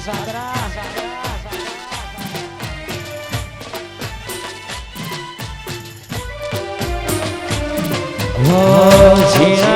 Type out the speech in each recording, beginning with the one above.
સાગરા હો ઝીણા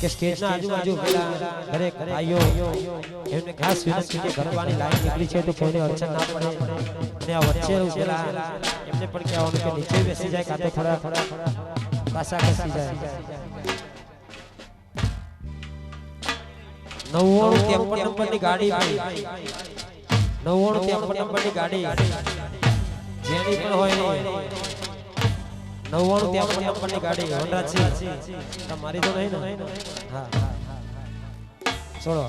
કે સ્ટેજના આજુબાજુ પેલા દરેક ભાઈઓ એમને ખાસ વિનંતી કે ઘરવાની લાઈન નીકળી છે તો કોઈને અડચણ ના પડે. અને આ વચ્ચે પેલા એમને પણ કહેવાનું કે નીચે બેસી જાય કાં તો થોડા પાછા ખસી જાય. નવ્વાણું ત્રેપન નંબરની ગાડી નવ્વાણું ત્રેપન નંબરની ગાડી. જેની પણ હોય નવ્વાણું ત્યાં પણ નંબરની ગાડી હોન્ડા છે. મારી તો નહીં ને? હા છોડો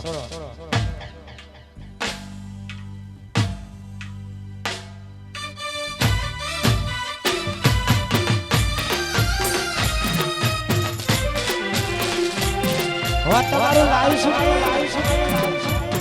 તમારું live shooting live shooting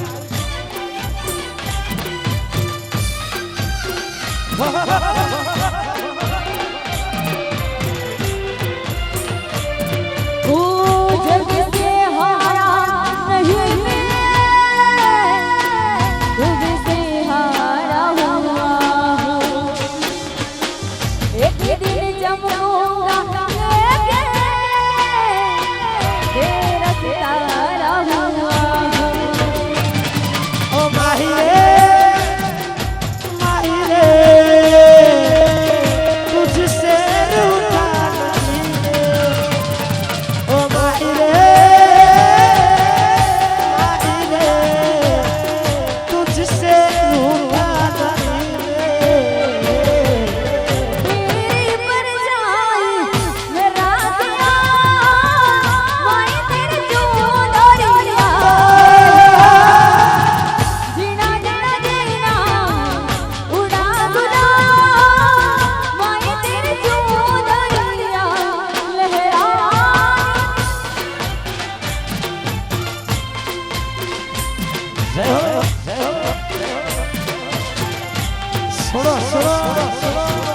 soda soda